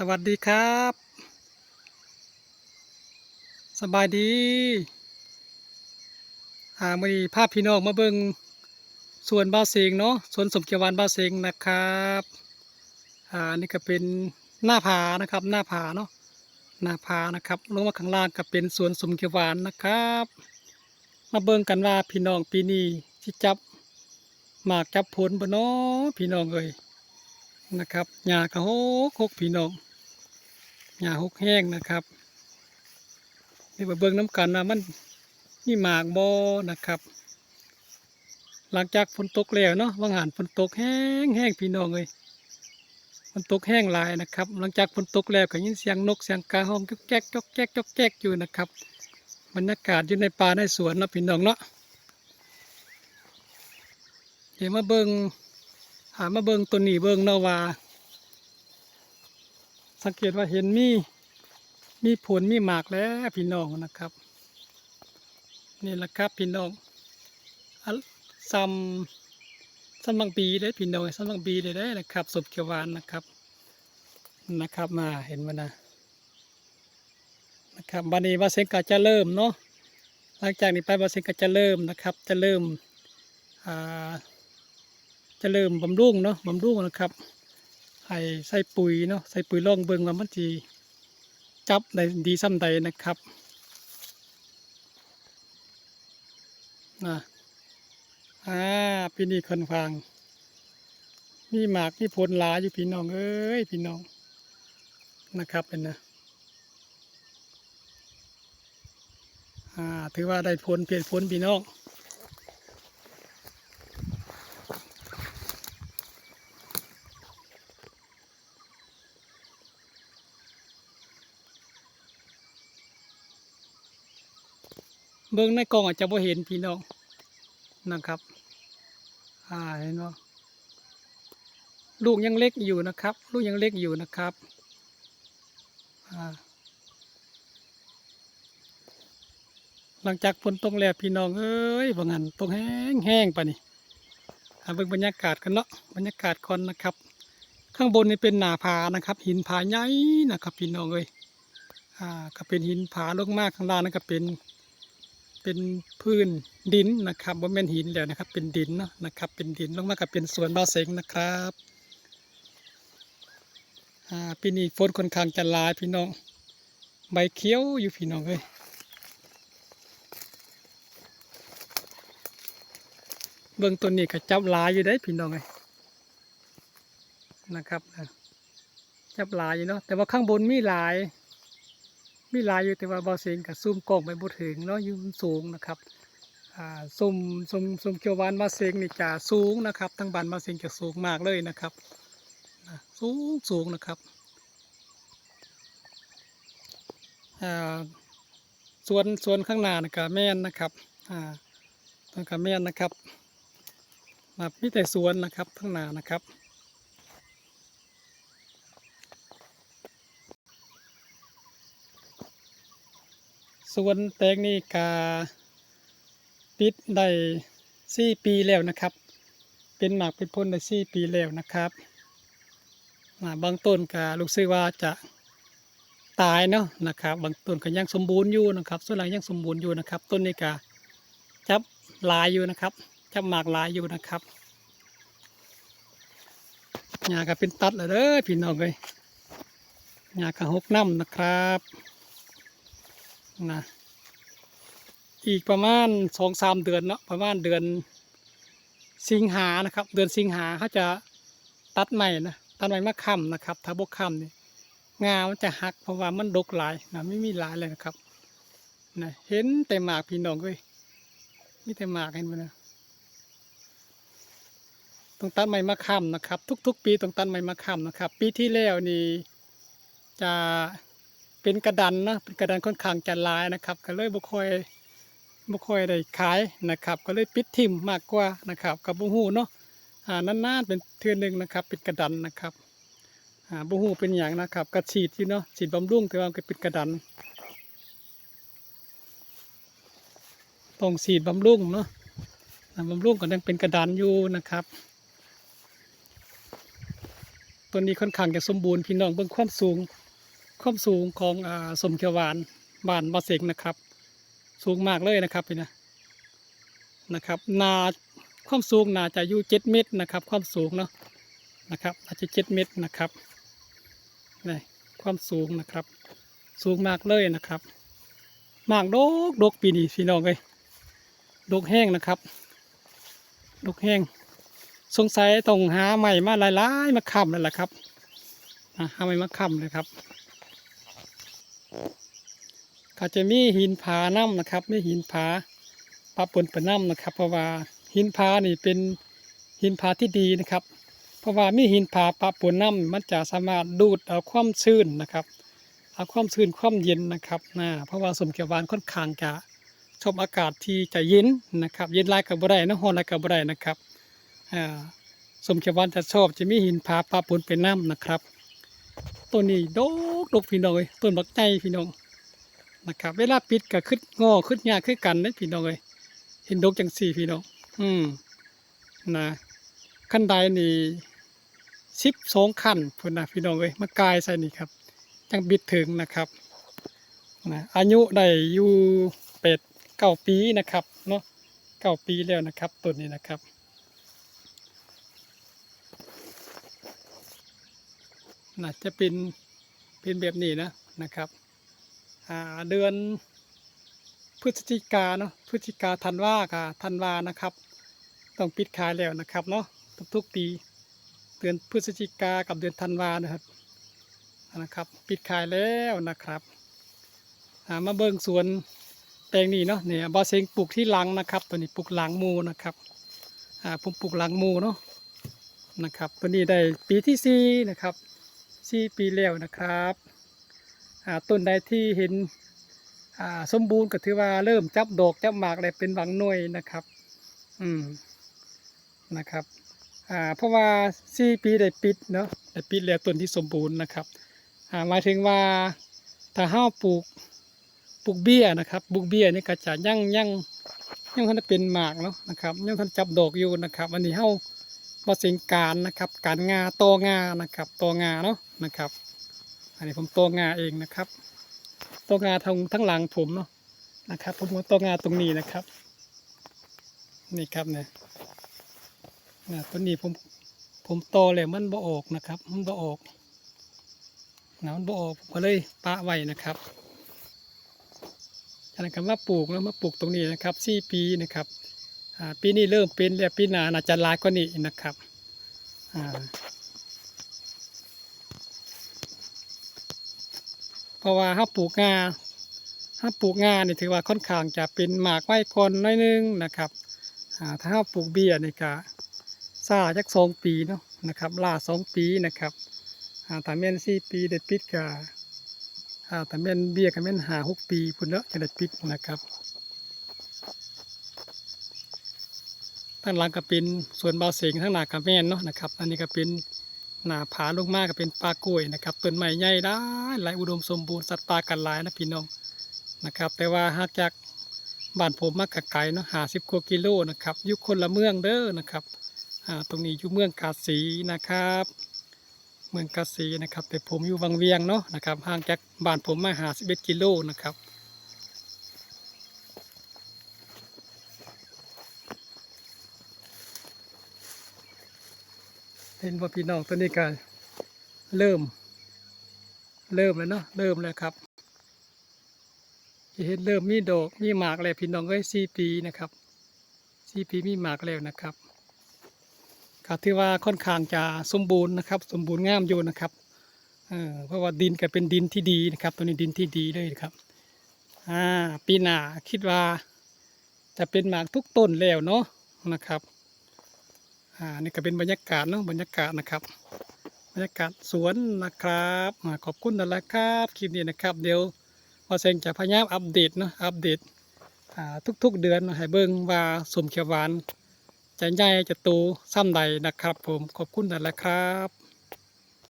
สวัสดีครับ สบายดีอ่ามีภาพพี่น้องมาเบิงสวนบ้าเสงเนาะสวนสมเกียวหวานบ้าเสงนะครับอ่านี่ก็เป็นหน้าผานะครับ หน้าผาเนาะหน้าผานะครับลงมาข้างล่างก็เป็นสวนสมเกียวหวานนะครับ มาเบิงกันว่าพี่น้องปีนี้ที่จับหมากจับผลบ่เนาะพี่น้องเอ้ยนะครับหญ้ากระหกหกพี่น้อง หญ้าหกแห้งนะครับนี่มาเบิ่งน้ำกันว่ามันมีหมากบ่นะครับ หลังจากฝนตกแล้วเนาะว่างหันฝนตกแห้งแห้งพี่น้องเลยฝนตกแห้งหลายนะครับ หลังจากฝนตกแล้วก็ยินเสียงนกเสียงกาห้องจ๊กแจ๊กจ๊กแจ๊กจ๊กแจ๊กอยู่นะครับบรรยากาศอยู่ในป่าในสวนนะพี่น้องเนาะเดี๋ยวมาเบิ่งหามาเบิงตัวนี้เบิงเนาะว่า สังเกตว่าเห็นมีมีผลมีหมากแล้วพี่น้องนะครับ นี่แหละครับพี่น้องซัมซัมบางปีได้พี่น้องซัมบางปีได้ได้นะครับสมเขียวหวานนะครับนะครับมาเห็นมันะนะครับบันนี้บาเซงก็จะเริ่มเนาะหลังจากนี้ไปบาเซงก็จะเริ่มนะครับ จะเริ่มอ่าจะเริ่มบำรุงเนาะบำรุงนะครับ ให้ใส่ปุ๋ยเนาะใส่ปุ๋ยล่องเบิงว่ามันจีจับได้ดีซ้ำใดนะครับนะอ่าปีนี้คนฟัง มีหมากมีผลหลาอยู่พี่น้องเอ้ยพี่น้องนะครับเป็นนะอ่าถือว่าได้ผลเปลี่ยนผลพี่น้อง เบิ้งในกล่องอาจจะบ่เห็นพี่น้องนะครับ อ่าเห็นว่าลูกยังเล็กอยู่นะครับ ลูกยังเล็กอยู่นะครับ หลังจากฝนตกแล้วพี่น้องเอ้ยบางอันตกแห้งแห้งไปนี่อ่าเบิ่งบรรยากาศกันเนาะบรรยากาศก่อนนะครับ ข้างบนนี่เป็นหนาผานะครับ หินผาใหญ่นะครับพี่น้องเอ้ยอ่าก็เป็นหินผาลงมากข้างล่างนั่นก็เป็น เป็นพื้นดินนะครับว่าแม่นหินแล้วนะครับ เป็นดินเนาะนะครับ เป็นดินลงมากับเป็นสวนบาเสงนะครับอ่าปีนี้ฝนค่อนข้างจะหลายพี่น้อง ใบเขียวอยู่พี่น้องเลยเบื้องต้นนี้ก็จับลายอยู่ได้พี่น้องเลยนะครับจับลายอยู่เนาะแต่ว่าข้างบนมีลาย มีหลายอยู่แต่ว่าบอเสียงกับซุ่มกล้องไปบ่ถึงเนาะอยู่สูงนะครับซุ่มซุ่มซุ่มเขียวหวานบาเสียงนี่จะสูงนะครับทั้งบันบาเสียงจะสูงมากเลยนะครับสูงสูงนะครับส่วนส่วนข้างหน้านะกะแม่นนะครับอ่าต้นกะแม่นนะครับมีแต่สวนนะครับข้างหน้านะครับ วนแตงนี่กาปิดได้สี่ปีแล้วนะครับ เป็นหมากเป็นพ้นได้สี่ปีแล้วนะครับาบางต้นก็รู้สึกว่าจะตายเนาะนะครับ บางต้นก็ยังสมบูรณ์อยู่นะครับส่วนหลังยังสมบูรณ์อยู่นะครับ ต้นนี้ก็จับลายอยู่นะครับ จับหมากลายอยู่นะครับหญ้าก็เป็นตัดแล้วเด้อพี่น้องเลยหญ้าก็หกน้ำนะครับ นะอีกประมาณสองสามเดือนเนาะประมาณเดือนสิงหานะครับ เดือนสิงหาเขาจะตัดใหม่นะตัดใหม่มะค่ำนะครับ ถ้าบกค่ำนี่งามันจะหักเพราะว่ามันดกหลายนะไม่มีหลายเลยนะครับนะเห็นแต่หมากพี่น้องเลยมีแต่หมากเห็นไหมนะต้องตัดใหม่มะค่ำนะครับ ทุก ๆ ปีต้องตัดใหม่มะค่ำนะครับ ปีที่แล้วนี่จะ เป็นกระดันนะเป็นกระดันค่อนข้างจะลายนะครับ ก็เลยบ่ค่อยบ่ค่อยได้ขายนะครับ ก็เลยปิดทิมมากกว่านะครับกับบุหูเนาะอ่านานๆเป็นเทือนหนึ่งนะครับ เป็นกระดันนะครับอ่าบุหูเป็นอย่างนะครับกระฉีดอยู่เนาะฉีดบำรุงแต่ว่าก็เป็นกระดันต้องฉีดบำรุงเนาะบำรุงก็ยังเป็นกระดันอยู่นะครับต้นนี้ค่อนข้างจะสมบูรณ์พี่น้องเบิ่งความสูง ความสูงของอ่าสมเขียวหวานบานบาเสงนะครับ สูงมากเลยนะครับพี่นะนะครับนาความสูงนาจะอยู่เจ็ดเมตรนะครับ ความสูงเนาะนะครับ อาจจะเจ็ดเมตรนะครับนี่ความสูงนะครับ สูงมากเลยนะครับมากดกดกปีนี้พี่น้องเลยดกแห้งนะครับดกแห้ง สงสัยต้องหาใหม่มาหลายๆมาค้ำนั่นแหละครับหาใหม่มาค้ำเลยครับ ก็จะมีหินผาน้ำนะครับมีหินผาปะปนปะน้ำนะครับ เพราะว่าหินผานี่เป็นหินผาที่ดีนะครับ เพราะว่ามีหินผาปะปนน้ำมันจะสามารถดูดเอาความชื้นนะครับเอาความชื้นความเย็นนะครับนะเพราะว่าสมเขียวหวานค่อนข้างจะชอบอากาศที่จะเย็นนะครับ เย็นลายกับบ่ได้นะร้อนลายกับบ่ได้นะครับอ่าสมเขียวหวานจะชอบจะมีหินผาปะปนเป็นน้ำนะครับ ต้นนี้ดกดกพี่น้องเลยต้นบักใจพี่น้องนะครับ เวลาปิดก็ขึ้นงอขึ้นยากขึ้นกันนะพี่น้องเลยเห็นดกจังสี่พี่น้อง อืมนะขั้นใดนี่สิบสองขั้นพุ่นนะพี่น้องเลยมากายใส่นี่ครับ จังบิดถึงนะครับนะอายุได้อยู่เป็ดเก้าปีนะครับเนาะเก้าปีแล้วนะครับต้นนี้นะครับ น่าจะเป็นเป็นแบบนี้นะนะครับเดือนพฤศจิกาเนาะพฤศจิกาธันวาค่ะธันวานะครับ ต้องปิดขายแล้วนะครับเนาะทุกๆปีเดือนพฤศจิกากับเดือนธันวานะครับนะครับ ปิดขายแล้วนะครับามาเบิ่งสวนแปลงนี้เนาะเนี่ยบอเซงปลูกที่หลังนะครับ ตัวนี้ปลูกหลังมูนะครับผมปลูกหลังมูเนาะนะครับ ตัวนี้ได้ปีที่สี่นะครับ สี่ปีแล้วนะครับต้นใดที่เห็นสมบูรณ์ก็ถือว่าเริ่มจับดอกจับหมากอะไรเป็นบางหน่วยนะครับ อืมนะครับเพราะว่าสี่ปีได้ปิดเนาะได้ปิดแล้วต้นที่สมบูรณ์นะครับหมายถึงว่าถ้าห้าปลูกปลูกเบี้ยนะครับปลูกเบี้ยนี่ก็จะยั่งยั่งยังทันเป็นหมากเนาะนะครับยังทันจับดอกอยู่นะครับอันนี้เฮาบ่สิงการนะครับ การงาโตงานะครับโตงาเนาะ นะครับ อันนี้ผมโตงาเองนะครับโตงาทางทั้งหลังผมเนาะนะครับ ผมก็โตงาตรงนี้นะครับ นี่ครับเนี่ยนะต้นนี้ผมผมโตเลยมันบ่ออกนะครับ มันบ่ออกนะมันบ่ออกผมก็เลยปะไว้นะครับอันนั้นก็มาปลูกแล้วมาปลูกตรงนี้นะครับสี่ปีนะครับปีนี้เริ่มเป็นแล้วปีหน้าน่าจะลายกว่านี้นะครับอ่า เพ ราะว่าถ้าปลูกงาถ้าปลูกงาเนี่ยถือว่าค่อนข้างจะเป็นหมากไว้คนน้อยนึงนะครับถ้าเราปลูกเบี้ยนี่ก็ซ่าจักสองปีเนาะนะครับล่าสองปีนะครับถ้าแม่นสี่ปีเด็ดปิดก็ถ้าแม่นเบี้ยก็แม่นหาหกปีพุ่นเนาะจะเด็ดปิดนะครับทั้งหลังก็เป็นส่วนเบาเสียงทั้งหน้ากับแม่นเนาะนะครับ อันนี้ก็เป็น หนาผาลงมากก็เป็นปลากล้วยนะครับต้นไม้ใหญ่ได้หลายอุดมสมบูรณ์สัตว์ป่ากันหลายนะพี่น้องนะครับ แต่ว่าหากจากบ้านผมมากกไกลเนาะหาสิบกว่ากิโลนะครับอยู่คนละเมืองเด้อนะครับตรงนี้อยู่เมืองกาสีนะครับ เมืองกาสีนะครับ แต่ผมอยู่วังเวียงเนาะนะครับห่างจากบ้านผมมาหาสิบเอ็ดกิโลนะครับ เห็นว่าพี่น้องตัวนี้ก็เริ่ม เริ่มแล้วเนาะเริ่มแล้วครับเห็นเริ่มมีดอกมีหมากแล้วพี่น้องเอ้ยสี่ปีนะครับสี่ปีมีหมากแล้วนะครับก็ถือว่าค่อนข้างจะสมบูรณ์นะครับ สมบูรณ์งามอยู่นะครับเออเพราะว่าดินก็เป็นดินที่ดีนะครับ ตัวนี้ดินที่ดีเลยครับอ่าปีหน้าคิดว่าจะเป็นหมากทุกต้นแล้วเนาะนะครับ อ่านี่ก็เป็นบรรยากาศเนาะบรรยากาศนะครับ บรรยากาศสวนนะครับขอบคุณนั่นแหละครับคลิปนี้นะครับ เดี๋ยวพอเซงจะพยายามอัปเดตเนาะอัปเดตอ่าทุกๆเดือนให้เบิ่งว่าสมเขียวหวานจะใหญ่จะโตซ้ำใดนะครับ ผมขอบคุณนั่นแหละครับ